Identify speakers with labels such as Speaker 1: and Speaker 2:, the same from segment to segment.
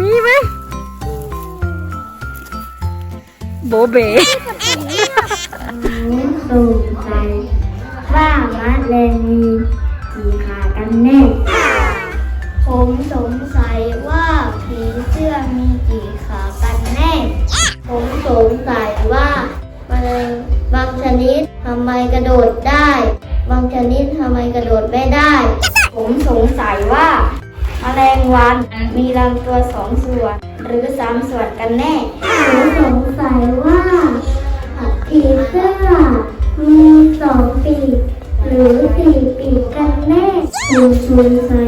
Speaker 1: มีไหมโบเบ
Speaker 2: ผมสงสัยว่ามะเร็งมีกี่ขากันแน่ ผมสงสัยว่าผีเสื้อมีกี่ขากันแน่ ผมสงสัยว่าแมลงบางชนิดทำไมกระโดดได้ บางชนิดทำไมกระโดดไม่ได้ ผมสงสัยว่า แมลงวันมีลำตัวสองส่วน หรือสามส่วนกันแน่หนูสงสัยว่าผีเสื้อมีสองปีกหรือสี่ปีกกันแน่หนูสงสัย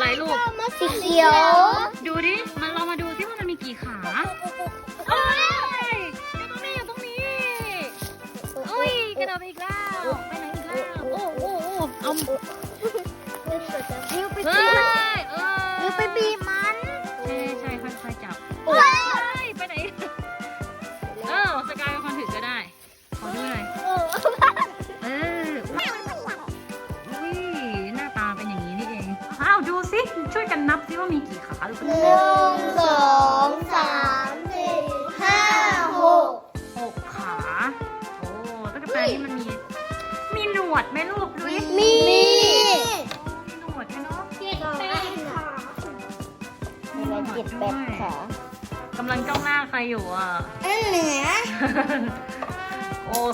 Speaker 2: อะ
Speaker 1: ไรลูก สี
Speaker 2: เขียว
Speaker 1: ดูดิ มันเรามาดูซิว่ามันมีกี่ขาเอ้ยอยู่ตรงนี้อยู่ตรงนี้โอ้ยกระโดดไปอีกแล้ว ไปไหนอีกแล้ว โอ้โอ้โอ้เอา
Speaker 2: นิ้วไป
Speaker 1: เฮ้
Speaker 2: บีบ
Speaker 1: ย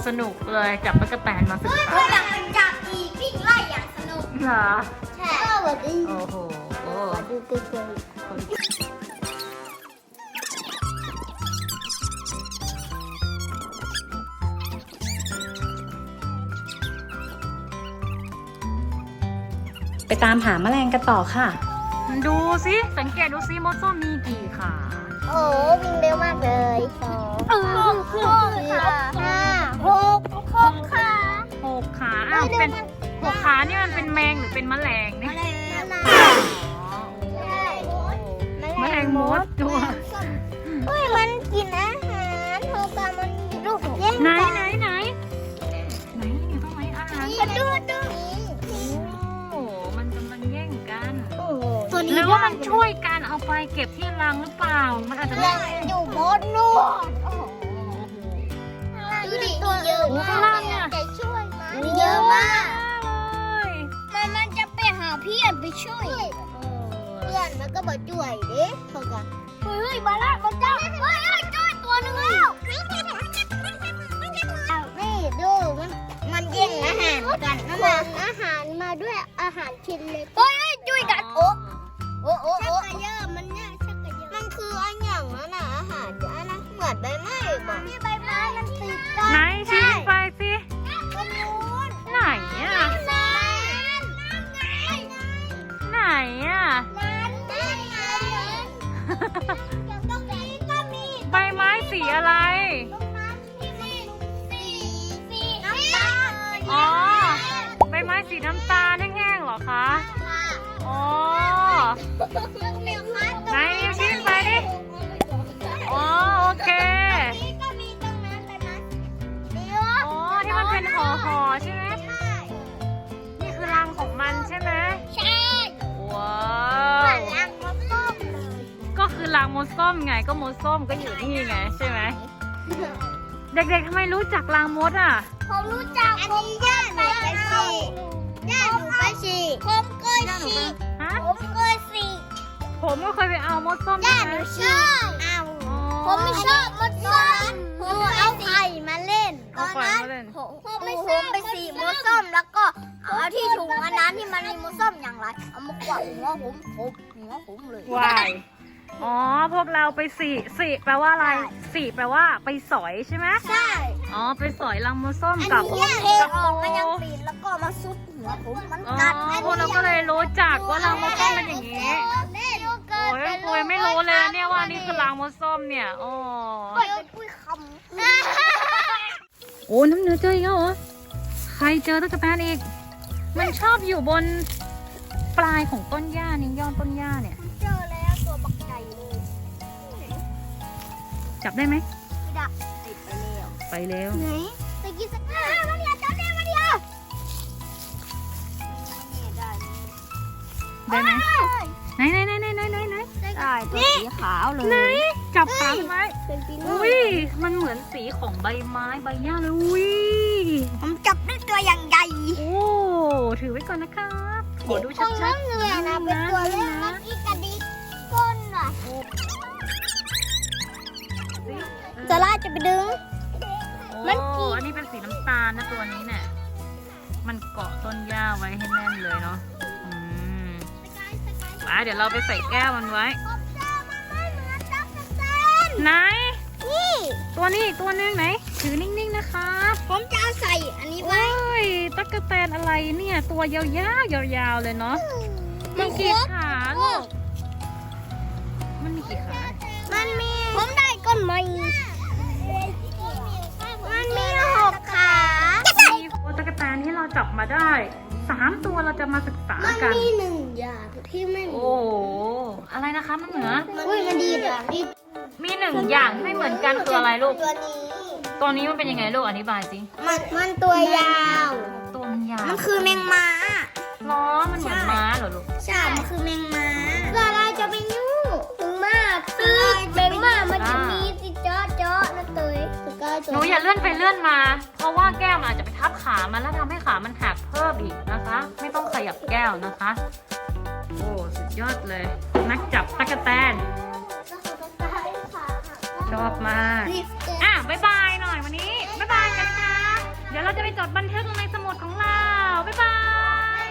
Speaker 1: สนุกเลยจับตะกแตนมาศึกษา
Speaker 2: อยากเป็นจับอีกวิ่งไล่อย่างสนุก
Speaker 1: เหรอ
Speaker 2: ใช่สวัสดี
Speaker 1: โอ้โห
Speaker 2: ดูตัวตัว
Speaker 1: ไปตามหาแมลงกันต่อค่ะ ดูสิสังเกตดูสิมดส้มมีกี่ขา
Speaker 2: โอ้วิ่งเร็วมากเลยสองหกขาห้าหกหกขา
Speaker 1: หก ขาอ้าวเป็นหกขานี่มันเป็นแมงหรือเป็นแมลงเนี่ยอ๋อแมลงมดตัว
Speaker 2: เฮ้ยมันกินอาหารโทรปามันลูกแย่ง
Speaker 1: ไหนไหนไหนไหนอยู่ตรงไหนอาหาร
Speaker 2: มาดูดู
Speaker 1: โอ้มันกำลังแย่งกัน
Speaker 2: ตัว
Speaker 1: ห
Speaker 2: นี้
Speaker 1: รือว่ามันช่วยกันเอาไปเก็บที่รังหรือเปล่า มันอาจจะไม่
Speaker 2: ยังอยู่บนนู่นดูดิเยอะมากจะช่วย มันเยอะมาก
Speaker 1: เลย
Speaker 2: มันมันจะไปหาเพื่อนไปช่วย เพื่อนมันก็มาช่วยดิเขากันเฮ้ยมาละมาจ้าเฮ้ยเฮ้ยช่วยตัวนึงแล้วนี่ดูมันมันแย่งอาหารกันนะมันอาหารมาด้วยอาหารชิ้นเล็กเฮ้ยช่วยกันโอ้โอ้โอ้โอ้ชักกระเยอะมันเนี่ยชักกระเยอะมันคืออันอย่างนั้นนะอาหารอันนั้นเหมือนใบไม้ป่ะที่ใบไม้มันติดกัน
Speaker 1: ไหนชี้ไป ไหนอะ
Speaker 2: ร้าน
Speaker 1: ได้
Speaker 2: ไงตรงนี้ก็มี
Speaker 1: ใบไม้สีอะไร
Speaker 2: ตรงนั้นที่มีสีสีน้ำตาล
Speaker 1: อ๋อ ใบไม้สีน้ำตาลแห้งๆเหรอคะ
Speaker 2: ค่ะ
Speaker 1: อ๋อ ไหนนิ้วชี้ไปดิ อ๋อโอเค ตรง
Speaker 2: นี่ก็มีตรงนั้นแต่นั้นเดี๋ยว
Speaker 1: อ๋อที่มันเป็นห่อๆใช่ไหม ก็คือรังมดส้มไงก็มดส้มก็อยู่นี่ไงใช่ไหมเด็กๆทำไมรู้จักรังมดอะ
Speaker 2: ผมรู้จักผมเคยไปฉี่ย่าหนูไปฉี่ผมเคยฉี่
Speaker 1: ฮะ
Speaker 2: ผมเคยฉี่
Speaker 1: ผมก็เคยไปเอามดส้ม
Speaker 2: ย่า
Speaker 1: ใช่
Speaker 2: ห
Speaker 1: ไหม
Speaker 2: นูฉี่เอา
Speaker 1: อ๋อ
Speaker 2: ผมผมไม่ชอบมันส้มผมเอาไข่มาเล่น
Speaker 1: เอาไข่มาเล่น
Speaker 2: ผมผมไปสีมดส้มแล้วก็เอาที่ถุงอันนั้นที่มันมีมดส้มอย่างไรเอามากวาดหัวผมผมหัวผมเลย
Speaker 1: วาย อ๋อ พวกเราไปสีสีแปลว่าอะไรสีแปลว่าไปสอยใช่ไหม
Speaker 2: ใช่
Speaker 1: อ๋อ ไปสอยลังมดส้ม
Speaker 2: อัน
Speaker 1: กับ
Speaker 2: นี้เทออกมันยังปิดแล้วก็มาซุปหัวผมมัน
Speaker 1: อ๋อ
Speaker 2: กัด
Speaker 1: พวกเราก็เลยรู้จักว่าลังมดส้มเป็นอย่างนี้โอ้ยปุยไม่รู้เลยนะเนี่ยว่านี่คือลังมดส้มเนี่ยอ๋อ
Speaker 2: เดี๋ยวปุ้ยคำ
Speaker 1: โอ้น้ำเนื้อเจออีกแล้วเหรอ ใครเจอตะกะแตนอีก มันชอบอยู่บนปลายของต้นหญ้านี่ยอดต้นหญ้าเนี่
Speaker 2: ย
Speaker 1: จับได้ไหม
Speaker 2: ไม่ดักติดไปแล้ว
Speaker 1: ไปแล้ว
Speaker 2: ไหนตะกี้สักอ่ามาเดียวเจ้าเดียวมาเดียวนี่ได้
Speaker 1: ได้ไหมไหนไหนไหนไหนไหนไหนไหน
Speaker 2: ได้ตัวสีขาวเลย
Speaker 1: ไหนจับขาไว้
Speaker 2: เป็นปีโน่
Speaker 1: อุ้ยมันเหมือนสีของใบไม้ใบหญ้าเลยอุ้ย
Speaker 2: ผมจับได้ตัวอย่างใหญ่
Speaker 1: โอ้ถือไว้ก่อนนะครับขอดู
Speaker 2: ข
Speaker 1: ชั
Speaker 2: อง
Speaker 1: ด
Speaker 2: น้องเหนื่อยนะเป็นตัวเล็ก
Speaker 1: นะ
Speaker 2: แล้วอีกกระดิกก้นอะ
Speaker 1: ๆ
Speaker 2: จะล่าจะไปดึง มั
Speaker 1: โอ้
Speaker 2: นกี่
Speaker 1: อันนี้เป็นสีน้ำตาลนะตัวนี้เนี่ย มันเกาะต้นหญ้าไว้ให้แน่นเลยเนาะอืมไปเดี๋ยวเราไปใส่แก้วมันไว้
Speaker 2: ผมเจอมันไม่เหมือนตั๊กแตน
Speaker 1: ไหน
Speaker 2: นี่
Speaker 1: ตัวนี้อีกตัวนึงไหน ถือนิ่งๆนะครับ
Speaker 2: ผมจะเอาใส่อันนี้
Speaker 1: โอ้
Speaker 2: ไว้
Speaker 1: ยตั๊กแตนอะไรเนี่ย ตัวยาวๆยาวๆเลยเนาะ มันกี่ขาลูกมันมีกี่ขา
Speaker 2: มันมี ผมได้ก้นไม้
Speaker 1: โอตกแตนที่เราจับมาได้สามตัวเราจะมาศึกษา
Speaker 2: มัน
Speaker 1: กัน
Speaker 2: มีหนึ่งอย่างที่ไม่มี
Speaker 1: โอ้โหอะไรนะคะมันเหนือ
Speaker 2: อุ้ยมันดีอะดี
Speaker 1: มีหนึ่งอย่างที่ไม่เหมือนกันคืออะไรลูก
Speaker 2: ตัวนี้
Speaker 1: ตัวนี้มันเป็นยังไงลูกอธิบายสิ
Speaker 2: มันมันตัวยาว
Speaker 1: ตัวมันยาว
Speaker 2: มันคือแมงม้า
Speaker 1: ล้อมันเหมือนม้าเหรอลูก
Speaker 2: ใช่ มันคือแมงม้า
Speaker 1: หนูอย่าเลื่อนไปเลื่อนมา เพราะว่าแก้วมันอาจจะไปทับขามันแล้วทำให้ขามันหักเพิ่มอีกนะคะ ไม่ต้องขยับแก้วนะคะ โอ้สุดยอดเลย นักจับตะกแตนชอบมากอะบายบายหน่อยวันนี้บายบายกันนะคะเดี๋ยวเราจะไปจดบันทึกในสมุดของเราบายบาย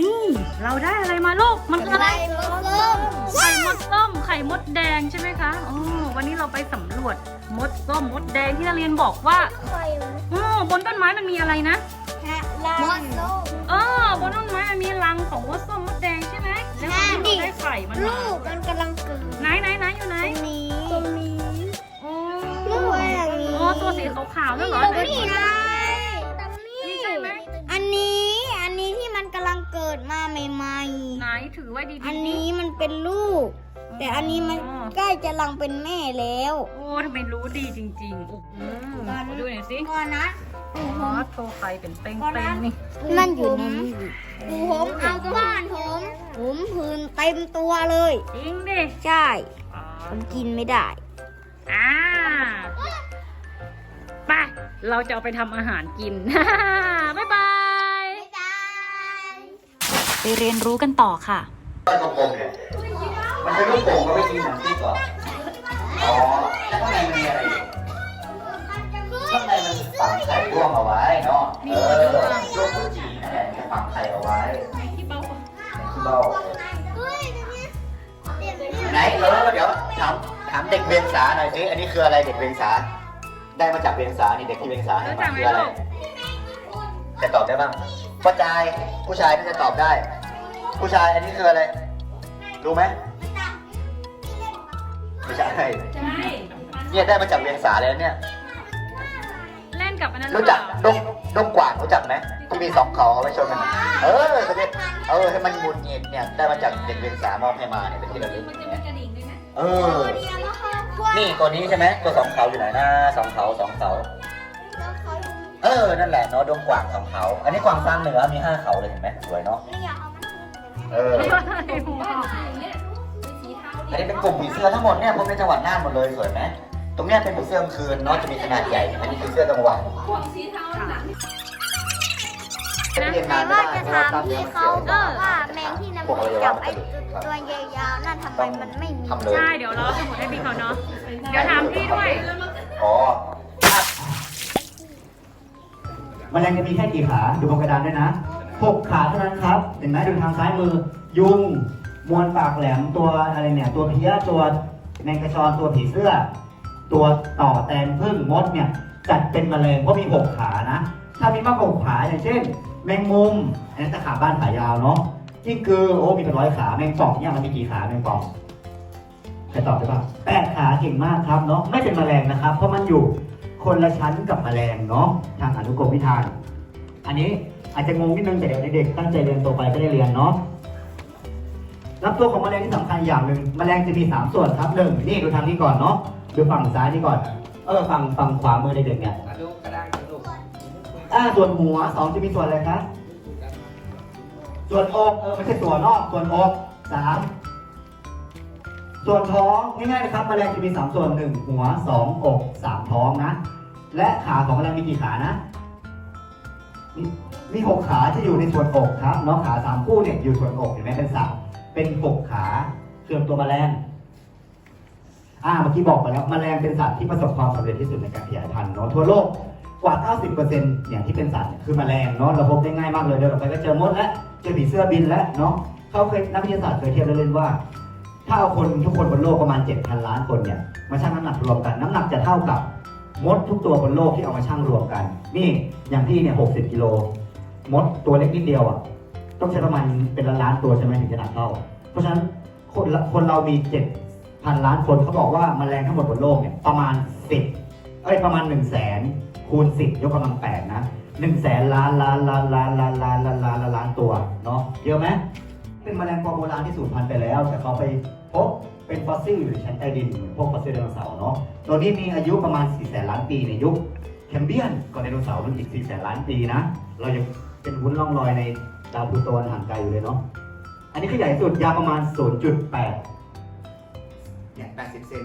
Speaker 1: นี่เราได้อะไรมาลูกมันคืออะไร ไข่มดส้ม ไข่มดแดงใช่ไหมคะอ๋อวันนี้เราไปสำรวจมดส้มมดแดงที่นักเรียนบอกว่าอ๋อบนต้นไม้มันมีอะไรนะ
Speaker 2: มดลูก
Speaker 1: เออบนต้นไม้มันมีรังของมดส้มมดแดงใช่ไหมแล้ววันนี้เราได้ไข่มันมา
Speaker 2: ลูกมันกำลังเกิด
Speaker 1: ไหนไหนไหนอยู่ไหน
Speaker 2: ตรงนี้ตรงนี้
Speaker 1: โอ้
Speaker 2: ลูกอย่างนี้
Speaker 1: โอ้ตัวสีขาวๆนั่นเหรอไหน
Speaker 2: ดมาใหม่
Speaker 1: ไหนถือไว้ดี
Speaker 2: ๆ
Speaker 1: ๆ
Speaker 2: อันนี้มันเป็นลูก แต่อันนี้มันใกล้จะลังเป็นแม่แล้ว
Speaker 1: โอ้ทำไมรู้ดีจริงๆโอ้โหขอดูหน่อยสิ
Speaker 2: ก่อนนะ
Speaker 1: อ๋อโทรไข่เป็นเป้งๆนี่
Speaker 2: นั่นอยู่ในนี้ผมเอาบ้านผมผมพื้นเต็มตัวเลย
Speaker 1: จริงดิ
Speaker 2: ใช่
Speaker 1: อ๋อ
Speaker 2: ผมกินไม่ได้
Speaker 1: อ่าไปเราจะเอาไปทำอาหารกินบ๊ายบาย ไปเรียนรู้กันต่อค่ะ
Speaker 3: บ้านกลมๆเนี่ยมันเป็นลูกโป่งก็ไม่กินหนังที่ก่อนอ๋อแล้วข้างในมันมีอะไรอยู่ข้างในมันฝังไข่ร่วงเอาไว้เนาะเออลูกกุจีนั่นแหละมันฝังไข่เอาไว้ที่เบ้าไหนเออเดี๋ยวถามถามเด็กเวียงสาหน่อยสิอันนี้คืออะไรเด็กเวียงสา ได้มาจากเวียงสานี่เด็กที่เวียงสาให้
Speaker 1: รู้จั
Speaker 3: มาก
Speaker 1: ไหม
Speaker 3: คืออะไร
Speaker 1: ลูก
Speaker 3: จะตอบได้บ้างพ่อจายผู้ชายน่าจะตอบได้ ผู้ชายอันนี้คืออะไร รู้ไหมไม่ใช่
Speaker 1: ใช่
Speaker 3: เนี่ยได้มาจากเวียงสาเลยนะเนี่ย
Speaker 1: เล่นกับอันนั้นห
Speaker 3: รู้
Speaker 1: อเป
Speaker 3: จัก
Speaker 1: ล่า
Speaker 3: ดงดงกว่างรู้จักไหมที่มีสองเขาเอาไว้ชนกันอะเออเขาเรียกเออให้มันหมุนเงียเนี่ยได้มาจากเด็กเวียงสามอบให้มาเนี่ยเป็นที่ระลึกเออ นี่ตัวนี้ใช่ไหมตัวสองเขาอยู่ไหนนะสองเขาสองเขาเออนั่นแหละเนาะดงกว่างสองเขา อันนี้กวางซางเหนือมีห้าเขาเลยเห็นไหมสวยเนาะเอ ออันนี้เป็นกลุ่มผีเสื้อทั้งหมดเนี่ยพบในจังหวัดน่านหมดเลยสวยไหมตรงเนี้ยเป็นผีเสื้อกลางคืนเนาะจะมีขนาดใหญ่ อันนี้ผีเสื้อกลางวันเรียนนานไม่ได้เพราะว่าตามเนื้อมันเสียว
Speaker 2: ว่าแมงที่น้ำจับไอ้ตัว
Speaker 4: ครับ
Speaker 2: ตัวยาวๆนั่นทำไมมันไม่มี
Speaker 4: ทำเลย
Speaker 1: ใช่ เดี๋ยวเราสมุดให้พี่เขาเนาะ เดี๋ยวถามพี่ด้วย
Speaker 4: อ๋อ
Speaker 3: แมลงจะมีแค่กี่ขา ดูบนกระดานด้วยนะ หกขาเท่านั้นครับเห็นไหมดูทางซ้ายมือ ยุงมวนปากแหลมตัวอะไรเนี่ย ตัวเพี้ยตัวแมงกระชอนตัวผีเสื้อ ตัวต่อแตนพึ่งมดเนี่ย จัดเป็นแมลงเพราะมีหกขานะ ถ้ามีมากกว่าหกขาอย่างเช่น แมงมุมอันนั้จะขาบ้านขายาวเนาะกิ้งกือโอ้มีเป็นร้อยขาแมงป่องเนี่ยมันมีกี่ขาแมงป่องใครตอบได้ปะแปดขาเก่งมากครับเนาะไม่เป็นแมลงนะครับ เพราะมันอยู่คนละชั้นกับแมลงเนาะทางอนุกรมวิธาน อันนี้ อาจจะงงนิดนึงแต่เดี๋ยวเด็กๆตั้งใจเรียนตัวไปก็ได้เรียนเนาะรับตัวของแมลงที่สำคัญอย่างหนึ่งแมลงจะมีสามส่วนครับหนึ่งนี่ดูทางนี้ก่อนเนาะดูฝั่งซ้ายนี่ก่อน เออฝั่งฝั่งขวามือเด็กๆเนี่ย
Speaker 5: ลูกกระด้างลูก
Speaker 3: อ่าส่วนหัวสองจะมีส่วนอะไรครับส่วนอกเออไม่ใช่ส่วนนอกส่วนอกสามส่วนท้องง่ายๆนะครับแมลงจะมีสามส่วนหนึ่งหัวสองอกสามท้องนะ และขาของแมลงมีกี่ขานะ มีหกขาจะอยู่ในส่วนอกครับเนาะขาสามคู่เนี่ยอยู่ส่วนอกเห็นไหมเป็นสามเป็นหกขาส่วนตัวแมลงอ่าเมื่อกี้บอกไปแล้วแมลงเป็นสัตว์ที่ประสบความสำเร็จที่สุดในการขยายพันธุ์เนาะทั่วโลกกว่า 90%อย่างที่เป็นสัตว์คือแมลงเนาะเราพบได้ง่ายมากเลยเดินออกไปก็เจอมดและเจอผีเสื้อบินและเนาะเขาเคยนักวิทยาศาสตร์เคยเทียบเล่นๆว่า ถ้าเอาคนทุกคนบนโลกประมาณ7,000ล้านคนเนี่ยมาชั่งน้ำหนักรวมกันน้ำหนักจะเท่ากับ มดทุกตัวบนโลกที่เอามาชั่งรวมกัน นี่อย่างพี่เนี่ย60กิโลมดตัวเล็กนิดเดียวอะต้องใช้ประมาณเป็นล้านๆตัวใช่ไหมถึงจะหนักเท่า เพราะฉะนั้นคนคนเรามี7,000ล้านคนเขาบอกว่าแมลงทั้งหมดบนโลกเนี่ยประมาณ10เอ้ยประมาณ1 0 0 0 0แสนคูณ10ยกกำลัง8นะ1แสนล้านล้านล้านล้านล้านล้านล้านล้านล้านล้านตัวเนาะเยอะไหมเป็นแมลงปอโบราณที่สูญพันธุ์ไปแล้ว แต่เขาไปพบ เป็นฟอสซิลอยู่ในชั้นใต้ดินเหมือนพวกฟอสซิลไดโนเสาร์เนาะตัวนี้มีอายุประมาณ 4 แสนล้านปีในยุคแคมเบียนก่อนไดโนเสาร์มันอีก 4 แสนล้านปีนะ เรายังเป็นวุ้นล่องลอยในดาวพลูโตห่างไกลอยู่เลยเนาะ อันนี้คือใหญ่สุดยาวประมาณ 0.8เนี่ย80 เซน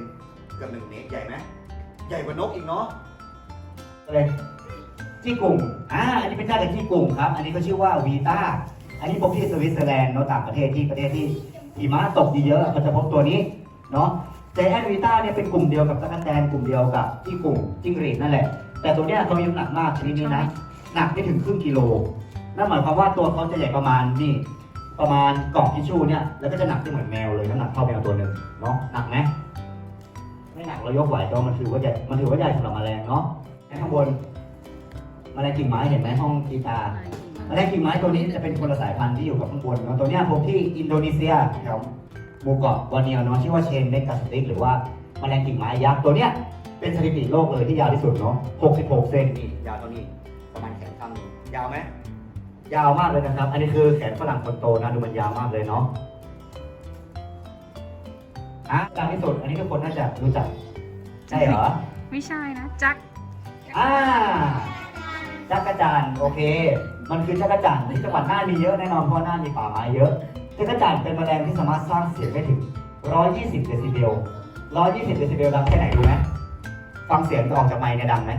Speaker 3: เกือบ1เมตรใหญ่ไหมใหญ่กว่านกอีกเนาะอะไรจี้กุ่งอ่า อันนี้เป็นชาติจากจี้กุ่งครับ อันนี้เขาชื่อว่าวีต้าอันนี้พบที่สวิตเซอร์แลนด์เนาะต่างประเทศที่ประเทศที่ หิมะตกเยอะๆเขาจะพบตัวนี้เนาะเจแอนวีต้าเนี่ยเป็นกลุ่มเดียวกับตะกันแตนกลุ่มเดียวกับที่กลุ่มจิ้งหรีดนั่นแหละ แต่ตัวเนี้ยเขามีน้ำหนักมากชนิดนี้นะ หนักไม่ถึงครึ่งกิโล นั่นหมายความว่าตัวเขาจะใหญ่ประมาณนี่ประมาณกล่องทิชชู่เนี่ยแล้วก็จะหนักได้เหมือนแมวเลยน้ำหนักเท่าแมวตัวหนึ่งเนาะหนักไหมไม่หนักเรายกไหวแต่ว่ามันถือว่าใหญ่มันถือว่าใหญ่สำหรับแมลงเนาะข้างบนแมลงกิ่งไม้เห็นไหมห้องกีตาร์ แมลงกิ่งไม้ตัวนี้จะเป็นคนละสายพันธุ์ที่อยู่กับข้างบนเนอะตัวเนี้ยพบที่อินโดนีเซียแถวหมู่เกาะวาเนียวเนาะชื่อว่าเชนเมกาสติกหรือว่าแมลงกิ่งไม้ยักษ์ตัวเนี้ยเป็นสถิติโลกเลยที่ยาวที่สุดเนาะ66 เซนนี่ยาวเท่านี้ประมาณแขนข้างหนึ่งยาวไหมยาวมากเลยนะครับ อันนี้คือแขนฝรั่งคนโตนะดูมันยาวมากเลยเนาะอะยาวที่สุดอันนี้ทุกคนน่าจะรู้จักใช่เหรอ
Speaker 1: ไม่ใช่นะ จัก
Speaker 3: อ่าจักรจันทร์โอเค มันคือจักรจั่นที่จังหวัดน่านมีเยอะแน่นอนเพราะน่านมีป่าไม้เยอะจักรจั่นเป็นแมลงที่สามารถสร้างเสียงได้ถึง 120 เดซิเบล 120 เดซิเบลดังแค่ไหนรู้ไหมฟังเสียงออกจากไมค์เนี่ยดังไหม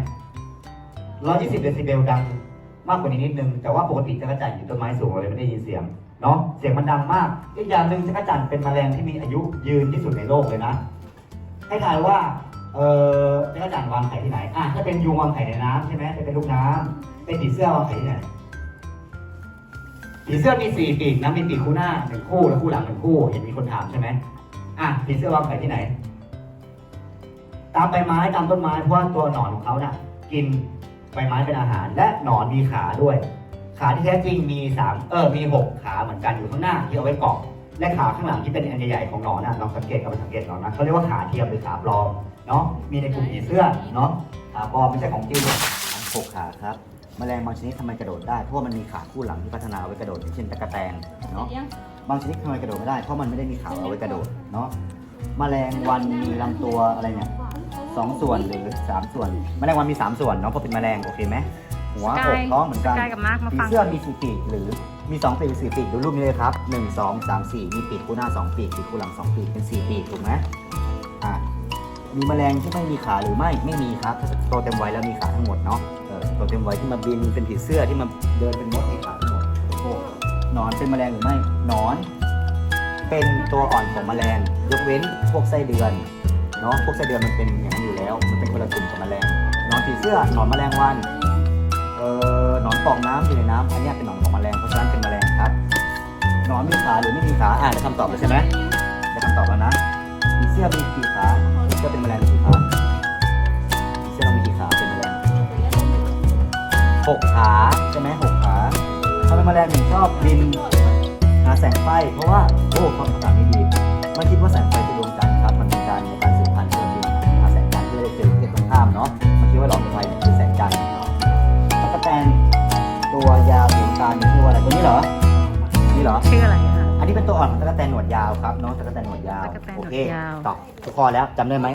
Speaker 3: 120 เดซิเบลดังมากกว่านี้นิดนึง แต่ว่าปกติจักรจั่นอยู่ต้นไม้สูงเราเลยไม่ได้ยินเสียงเนาะเสียงมันดังมาก อีกอย่างหนึ่งจักรจั่นเป็นแมลงที่มีอายุยืนที่สุดในโลกเลยนะให้ทายว่าเออจักรจั่นวางไข่ที่ไหนอะถ้าเป็นยุงวางไข่ในน้ำใช่ไหมจะเป็นลูกน้ำเป็นผีเสื้อวางไข่ที่ไหน ผีเสื้อมีสี่ปีกนะมีปีกคู่หน้าหนึ่งคู่และคู่หลังหนึ่งคู่เห็นมีคนถามใช่ไหมอะผีเสื้อวางไข่ที่ไหน ตามใบไม้ตามต้นไม้เพราะว่าตัวหนอนของเขาน่ะ กินใบไม้เป็นอาหาร และหนอนมีขาด้วย ขาที่แท้จริงมีสามเออมีหกขาเหมือนกันอยู่ข้างหน้าที่เอาไว้เกาะและขาข้างหลังที่เป็นอันใหญ่ๆของหนอนน่ะลองสังเกตเอาไปสังเกตหนอนนะเขาเรียกว่าขาเทียมหรือขาปลอมเนาะมีในกลุ่มผีเสื้อเนาะขาปลอมไม่ใช่ของจริง
Speaker 4: หกขาครับ แมลงบางชนิดทำไมกระโดดได้ เพราะว่ามันมีขาคู่หลังที่พัฒนาเอาไว้กระโดดอย่างเช่นตะกะแตนเนาะ บางชนิดทำไมกระโดดไม่ได้ เพราะมันไม่ได้มีขาเอาไว้กระโดดเนาะ แมลงวันมีลำตัวอะไรเนี่ยสองส่วนหรือสามส่วน แมลงวันมีสามส่วนเนาะเพราะเป็นแมลงโอเคไหมหัว
Speaker 1: ส
Speaker 4: อกา
Speaker 1: ย
Speaker 4: ท้องเหมือนกัน
Speaker 1: สกายกับมาร์คมา
Speaker 4: ผี
Speaker 1: ฟัง
Speaker 4: เสื้อมีสี่ปีกหรือมีสองปีกหรือสี่ปีกดูรูปนี้เลยครับหนึ่งสองสามสี่มีปีกคู่หน้าสองปีกปีกคู่หลังสองปีกเป็นสี่ปีกถูกไหมอะมีแมลงที่ไม่มีขาหรือไม่ไม่มีครับถ้าโตเต็มวัยแล้วมีขาทั้งหมดเนาะ เตเต็มวัยที่มาบินเป็นผีเสื้อที่มาเดินเป็นมดมีขาหมดโอ้โหหนอนเป็นแมลงหรือไม่นอน
Speaker 3: เป็นตัวอ่อนของแมลง ยกเว้นพวกไส้เดือนเนาะพวกไส้เดือนมันเป็นอย่างนั้นอยู่แล้ว มันเป็นคนละกลุ่มกับแมลงนอนผีเสื้อนอนแมลงวันเอ่อนอนฟองน้ำอยู่ในน้ำอันนี้เป็นหนอนของแมลงเพราะฉะนั้นเป็นแมลงครับนอนมีขาหรือไม่มีขาอ่าได้คำตอบแล้วใช่ไหมได้คำตอบแล้วนะผีเสื้อมีกี่ขาผีเสื้อเป็นแมลงหรือ หกขาใช่ไหมหกขาทำไมแมลงถึงชอบบินหาแสงไฟ เพราะว่าโอ้ความถามนี้ดีไม่คิดว่าแสงไฟคือดวงจันทร์ครับมันเป็นการในการสืบพันธุ์เพื่อที่หาแสงจันทร์เพื่อจะเจอเพศตรงข้ามเนาะมันคิดว่าหลอดไฟเนี่ยคือแสงจันทร์ตะกแตนตัวยาวสีน้ำตาลมีชื่อว่าอะไรตัวนี้เหรอนี่เหรอ
Speaker 1: ชื่ออะไรคะ
Speaker 3: อันนี้เป็นตัวอ่อนของตะกแตนหนวดยาวครับน้องตะกแตนหนวดยาว
Speaker 1: ตั๊กแตนหน
Speaker 3: โอ
Speaker 1: วด
Speaker 3: เค
Speaker 1: ยาว
Speaker 3: ตอบทุกข้อแล้วจำได้ไหม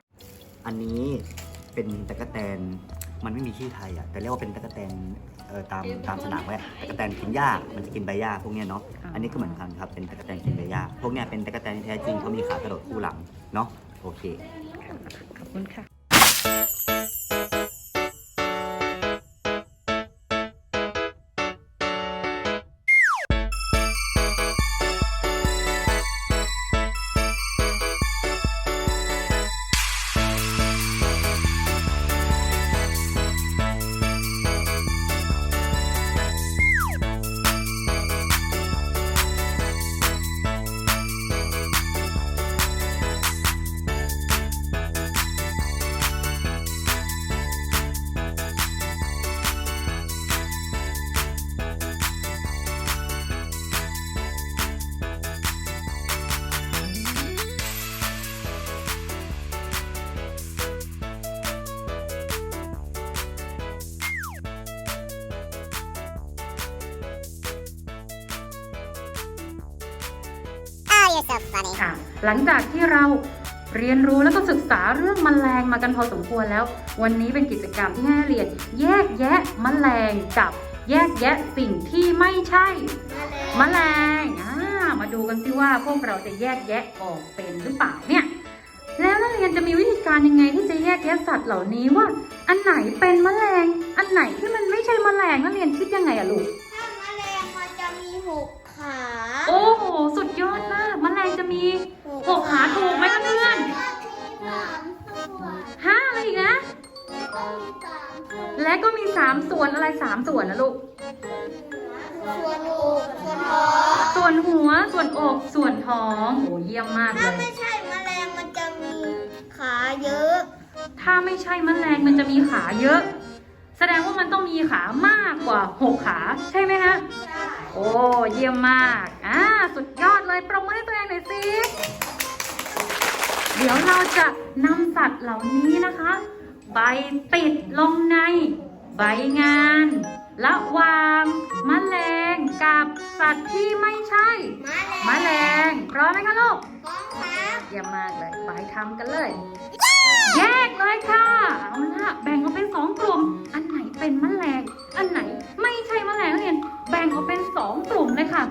Speaker 3: อันนี้เป็นตะกแตน มันไม่มีชื่อไทยอะแต่เรียกว่าเป็นตะกแตนเอ่อตามตามสนามไว้ตะกแตนกินหญ้ามันจะกินใบหญ้าพวกเนี้ยเนาะอันนี้ก็เหมือนกันครับเป็นตะกแตนกินใบหญ้าพวกเนี้ยเป็นตะกแตนที่แท้จริงเขามีขากระโดดคู่หลังเนาะโอเค
Speaker 1: ขอบคุณค่ะ ค่ะ หลังจากที่เราเรียนรู้แล้วก็ศึกษาเรื่องมแมลงมากันพอสมควรแล้ว วันนี้เป็นกิจกรรมที่ให้นักเรียน แยกแยะมแมลงกับแยกแยะสิ่งที่ไม่ใช่มแมลงอ่ามาดูกันสิว่าพวกเราจะแยกแยะออกเป็นหรือเปล่าเนี่ยแล้วนักเรียนจะมีวิธีการยังไงที่จะแยกแยะสัตว์เหล่านี้ว่า อันไหนเป็นมแมลง อันไหนที่มันไม่ใช่มแมลงนักเรียนคิดยังไงอะลูก
Speaker 2: ขา
Speaker 1: โอ้โห สุดยอดมากแมลงจะมีหกขาถูกไหมคะเพื่อน
Speaker 2: สามส่วน
Speaker 1: ห้าอะไรอีกนะ
Speaker 2: แล้วก็มีสามส่วน
Speaker 1: และก็มีสามส่วนอะไรสามส่วนนะลูก
Speaker 2: ส่วนอกส่วนท้อง
Speaker 1: ส่วนหัว ส่วนอก ส่วนท้องโอ้เยี่ยมมากเล
Speaker 2: ถ้าย ไม่ใช่แมลงมันจะมีขาเยอะ
Speaker 1: ถ้าไม่ใช่แมลงมันจะมีขาเยอะ แสดงว่ามันต้องมีขามากกว่าหกขา ใช่ไหมคะ โอ้เยี่ยมมาก อ่าสุดยอดเลยปรบมือให้ตัวเองหน่อยสิ เดี๋ยวเราจะนำสัตว์เหล่านี้นะคะไปติดลงใน ใบงานระหว่างมแมลงกับสัตว์ที่ไม่ใช่มแมลงพร้อมไหมคะลูก
Speaker 2: พร้อมครับ
Speaker 1: เยี่ยมมากเลยไปทำกันเลย แยกเลยค่ะ เอาละแบ่งออกเป็นสองกลุ่ม อันไหนเป็นแมลง อันไหนไม่ใช่แมลงนักเรียนแบ่งออกเป็นสองกลุ่มเลยค่ะ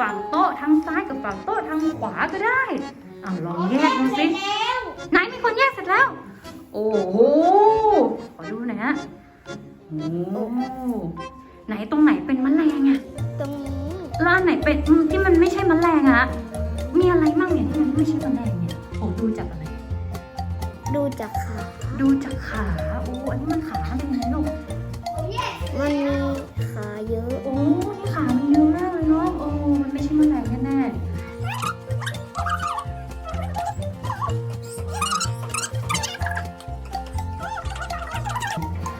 Speaker 1: ฝั่งโต๊ะทางซ้ายกับฝั่งโต๊ะทางขวาก็ได้เอาลองแยกดูสิ
Speaker 2: แล้ว
Speaker 1: ไหนมีคนแยกเสร็จแล้ว โอ้โหขอดูหน่อยฮะโอ้ไหนตรงไหนเป็นแมลงอะ
Speaker 2: ตรงนี้
Speaker 1: แล้วอันไหนเป็นอืมที่มันไม่ใช่แมลงอะมีอะไรบ้างเนี่ยที่มันไม่ใช่แมลงเนี่ยผมดูจากอะไร
Speaker 2: ดูจากขา
Speaker 1: ดูจากขาโอ้อันนี้มันขาเป็นยังไงลูก
Speaker 2: มันมีขาเยอะ
Speaker 1: โอ้นี่ขามันเยอะมากเลยเนาะโอ้มันไม่ใช่แมลงแน่ๆ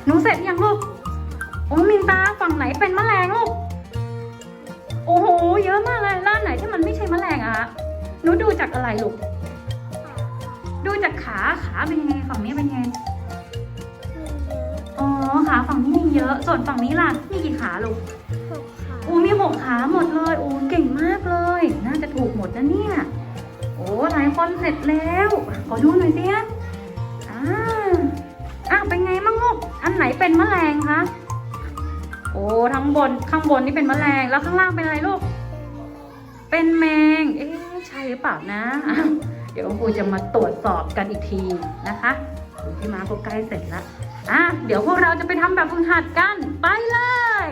Speaker 1: หนูเสร็จยังลูก โอ้มินตาฝั่งไหนเป็นแมลงลูก โอ้โห เยอะมากเลยล้วอันไหนที่มันไม่ใช่แมลงอะหนูดูจากอะไรลูก ดูจากขา ขาเป็นยังไง ฝั่งนี้เป็นยังไง เยอะ ส่วนฝั่งนี้ล่ะ มีกี่ขาลูก
Speaker 2: หกขา
Speaker 1: โอ้มีหกขาหมดเลยโอ้เก่งมากเลย น่าจะถูกหมดนะเนี่ย โอ้หลายคนเสร็จแล้ว ขอดูหน่อยสิฮะอ่าอะเป็นไงมั่งลูก อันไหนเป็นแมลงคะ โอ้ทั้งบนข้างบนนี่เป็นแมลง แล้วข้างล่างเป็นอะไรลูก เป็นแมง เอ๊ะใช่หรือเปล่านะอ้าวเดี๋ยวคุณครูจะมาตรวจสอบกันอีกทีนะคะคุณพี่มาก็ใกล้เสร็จแล้ว อะเดี๋ยวพวกเราจะไปทำแบบฝึกหัดกัน ไปเลย